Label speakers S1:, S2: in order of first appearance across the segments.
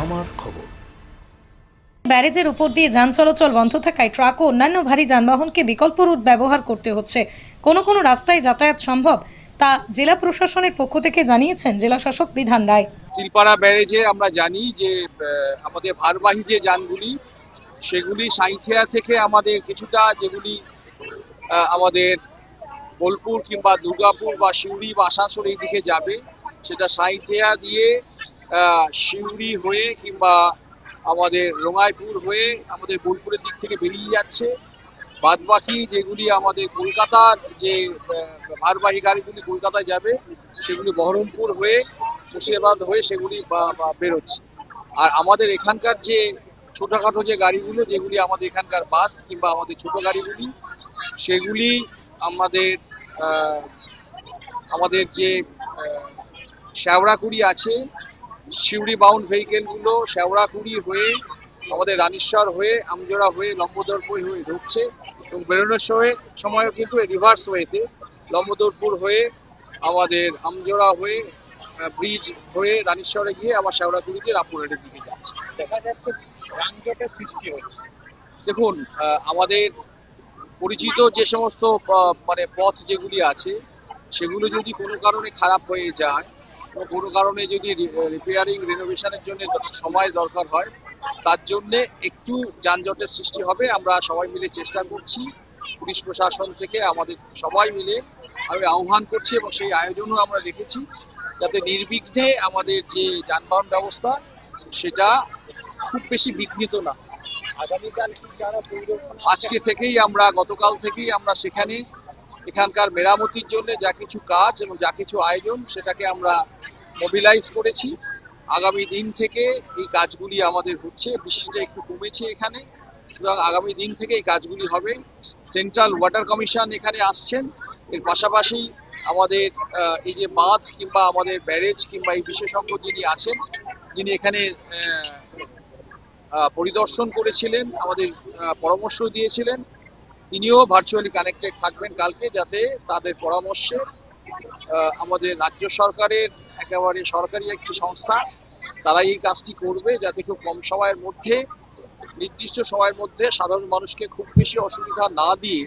S1: আমার খবর।
S2: ব্যারেজের উপর দিয়ে যান চলাচল বন্ধ থাকায় ট্রাক ও অন্যান্য ভারী যানবাহনকে বিকল্প রুট ব্যবহার করতে হচ্ছে। কোনো কোনো রাস্তায় যাতায়াত সম্ভব তা জেলা প্রশাসনের পক্ষ থেকে জানিয়েছেন জেলা শাসক বিধান রায়।
S3: চিলপাড়া ব্যারেজে আমরা জানি যে আমাদের ভারবাহী যে যানগুলি সেগুলি সাঁইথিয়া থেকে আমাদের কিছুটা যেগুলি আমাদের বোলপুর কিংবা দুর্গাপুর বা সিউড়ি বা আসানসোল এই দিকে যাবে সেটা সাঁইথিয়া দিয়ে সিউড়ি হয়ে কিংবা আমাদের রঙাইপুর হয়ে আমাদের বোলপুরের দিক থেকে বেরিয়ে যাচ্ছে। বাদবাকি যেগুলি আমাদের কলকাতার যে ভারবাহী গাড়িগুলি কলকাতায় যাবে, সেগুলি বহরমপুর হয়ে, মুর্শিদাবাদ হয়ে সেগুলি বেরোচ্ছে। আর আমাদের এখানকার যে ছোটখাটো যে গাড়িগুলো, যেগুলি আমাদের এখানকার বাস কিংবা আমাদের ছোট গাড়িগুলি, সেগুলি আমাদের আমাদের যে শ্যাওড়াকুড়ি আছে শিউড়ি বাউন্ড ভেহিকেলগুলো শ্যাওড়াকুড়ি হয়ে আমাদের রানীশ্বর হয়ে আমজোড়া হয়ে লম্বদরপুর হয়ে ঢুকছে এবং বেরোনোর সময় সময়ও কিন্তু রিভার্স ওয়েতে লম্বদরপুর হয়ে আমাদের আমজোড়া হয়ে ব্রিজ হয়ে রানীশ্বরে গিয়ে আবার শ্যাওড়াকুড়িতে রামপুরহাটের দিকে যাচ্ছে।
S4: দেখা যাচ্ছে যানজটের সৃষ্টি হচ্ছে।
S3: দেখুন আমাদের পরিচিত যে সমস্ত মানে পথ যেগুলি আছে সেগুলো যদি কোনো কারণে খারাপ হয়ে যায় কোনো কারণে যদি রিপেয়ারিং রিনোভেশনের জন্য সময় দরকার হয় তার জন্যে একটু যানজটের সৃষ্টি হবে। আমরা সবাই মিলে চেষ্টা করছি পুলিশ প্রশাসন থেকে আমাদের সবাই মিলে আমি আহ্বান করছি এবং সেই আয়োজনও আমরা রেখেছি যাতে নির্বিঘ্নে আমাদের যে যানবাহন ব্যবস্থা সেটা খুব বেশি বিঘ্নিত না
S4: আগামীকাল
S3: আজকে থেকেই আমরা গতকাল থেকেই আমরা সেখানে এখানকার মেরামতির জন্য যা কিছু কাজ এবং যা কিছু আয়োজন সেটাকে আমরা মোবিলাইজ করেছি। আগামী দিন থেকে এই কাজগুলি আমাদের হচ্ছে, বৃষ্টিটা একটু কমেছে এখানে। সুতরাং আগামী দিন থেকে এই কাজগুলি হবে। সেন্ট্রাল ওয়াটার কমিশন এখানে আসছেন। এর পাশাপাশি আমাদের এই যে বাঁধ কিংবা আমাদের ব্যারেজ কিংবা এই বিশেষজ্ঞ যিনি আছেন, যিনি এখানে পরিদর্শন করেছিলেন, আমাদের পরামর্শ দিয়েছিলেন। তিনিও ভার্চুয়ালি কানেক্টেড থাকবেন কালকে যাতে তাদের পরামর্শে আমাদের রাজ্য সরকারের একেবারে সরকারি একটি সংস্থা, তারা এই কাজটি করবে যাতে খুব কম সময়ের মধ্যে, নির্দিষ্ট সময়ের মধ্যে সাধারণ মানুষকে খুব বেশি অসুবিধা না দিয়ে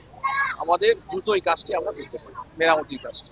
S3: আমাদের দ্রুত এই কাজটি আমরা করতে পারি, মেরামতির কাজটি।